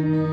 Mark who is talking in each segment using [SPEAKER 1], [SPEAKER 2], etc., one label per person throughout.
[SPEAKER 1] Thank you.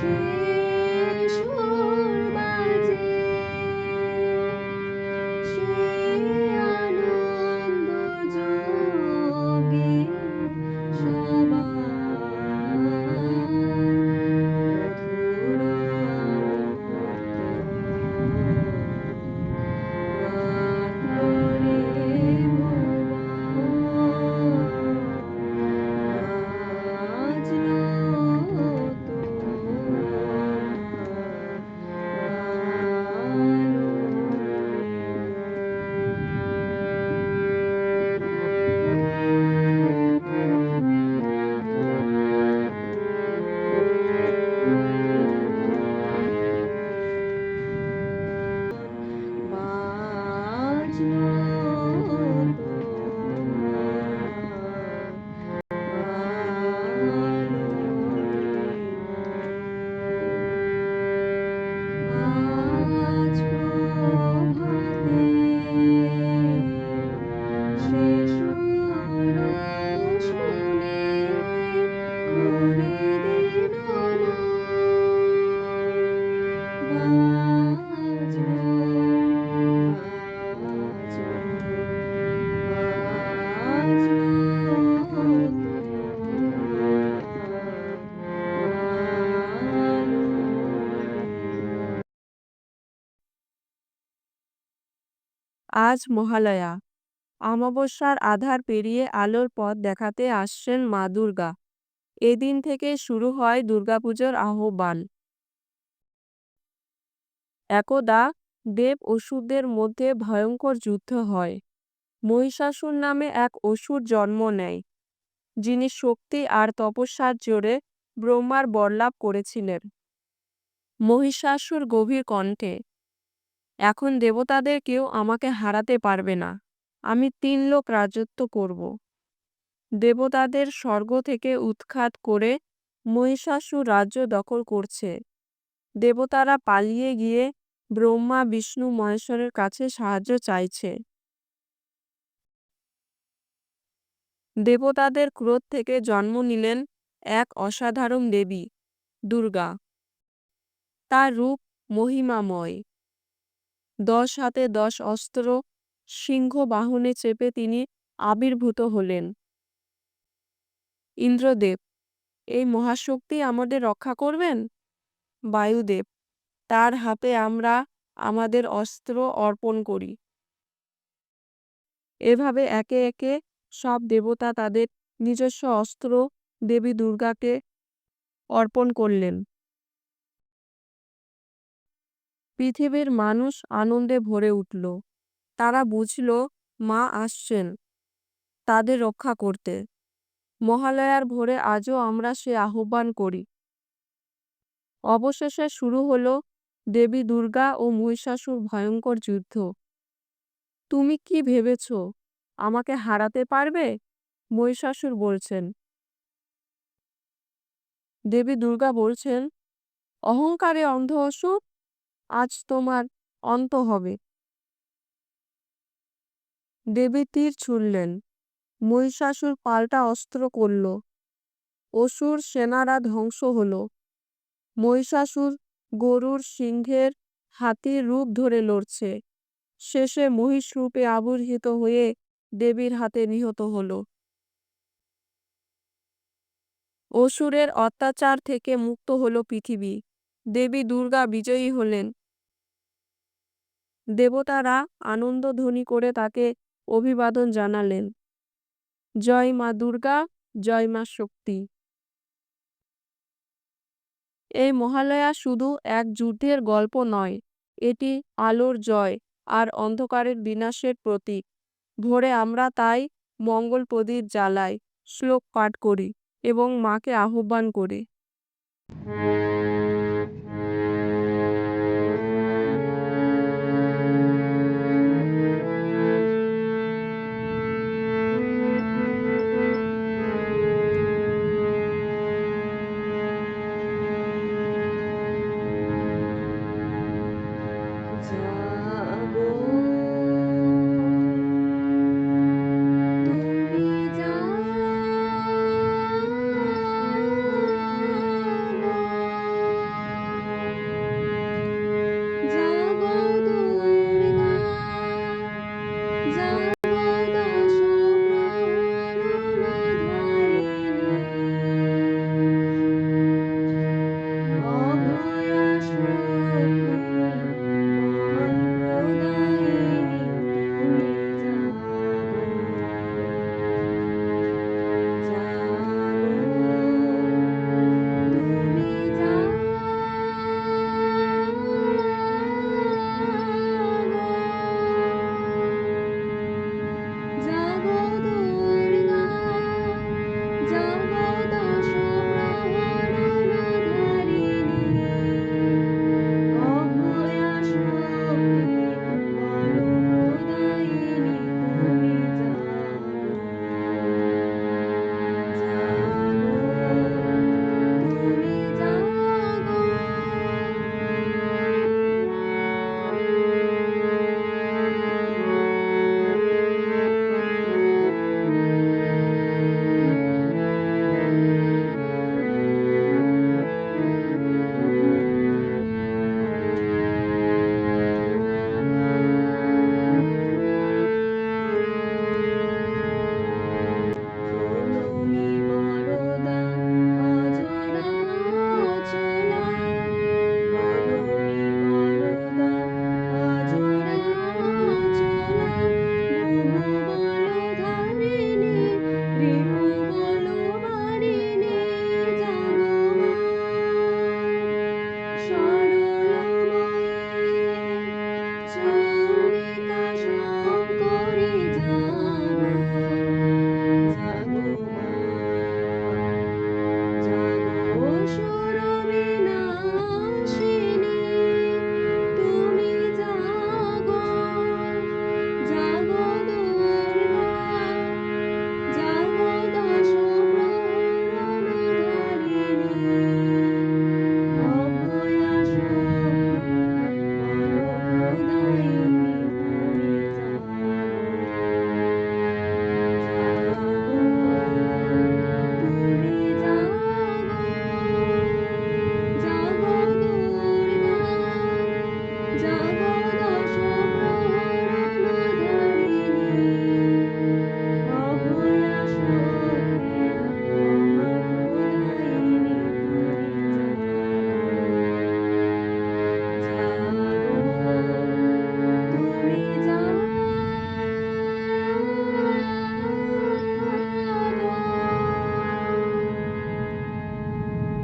[SPEAKER 1] Thank you. আজ মহালয়া। অমাবস্যার আধার পেরিয়ে আলোর পথ দেখাতে আসছেন মা দুর্গা। এদিন থেকে শুরু হয় দুর্গাপুজোর আহ্বান। একদা দেব অসুরদের মধ্যে ভয়ঙ্কর যুদ্ধ হয়। মহিষাসুর নামে এক অসুর জন্ম নেয়, যিনি শক্তি আর তপস্যার জোরে ব্রহ্মার বরলাভ করেছিলেন। মহিষাসুর গভীর কণ্ঠে এখন দেবতাদের কেউ আমাকে হারাতে পারবে না। আমি তিন লোক রাজত্ব করব। দেবতাদের স্বর্গ থেকে উৎখাত করে মহিষাসুর রাজ্য দখল করছে। দেবতারা পালিয়ে গিয়ে ব্রহ্মা, বিষ্ণু, মহেশ্বরের কাছে সাহায্য চাইছে। দেবতাদের ক্রোধ থেকে জন্ম নিলেন এক অসাধারণ দেবী, দুর্গা। তার রূপ মহিমাময়। দশ হাতে দশ অস্ত্র সিংহ বাহনে চেপে তিনি আবির্ভূত হলেন। ইন্দ্রদেব, এই মহাশক্তি আমাদের রক্ষা করবেন? বায়ুদেব, তার হাতে আমরা আমাদের অস্ত্র অর্পণ করি। এভাবে একে একে সব দেবতা তাদের নিজস্ব অস্ত্র দেবী দুর্গাকে অর্পণ করলেন। পৃথিবীর মানুষ আনন্দে ভরে উঠল। তারা বুঝল, মা আসছেন। তাদের রক্ষা করতে। মহালয়ার ভোরে আজও আমরা সে আহ্বান করি। অবশেষে শুরু হল দেবী দুর্গা ও মহিষাসুর ভয়ঙ্কর যুদ্ধ। তুমি কি ভেবেছ, আমাকে হারাতে পারবে? মহিষাসুর বলছেন। দেবী দুর্গা বলছেন, অহংকারে অন্ধ অসুর আজ তোমার অন্ত হবে। দেবী তীর ছুড়লেন। মহিষাসুর পাল্টা অস্ত্র করল। অসুর সেনারা ধ্বংস হল। মহিষাসুর গরুর সিংহের হাতির রূপ ধরে লড়ছে। শেষে মহিষ রূপে আবির্হিত হয়ে দেবীর হাতে নিহত হল। অসুরের অত্যাচার থেকে মুক্ত হল পৃথিবী। দেবী দুর্গা বিজয়ী হলেন। দেবতারা আনন্দধ্বনি করে তাকে অভিবাদন জানালেন। জয় মা দুর্গা, জয় মা শক্তি। এই মহালয়া শুধু এক যুদ্ধের গল্প নয়, এটি আলোর জয় আর অন্ধকারের বিনাশের প্রতীক। ভোরে আমরা তাই মঙ্গল প্রদীপ জ্বালাই, শ্লোক পাঠ করি এবং মাকে আহ্বান করি।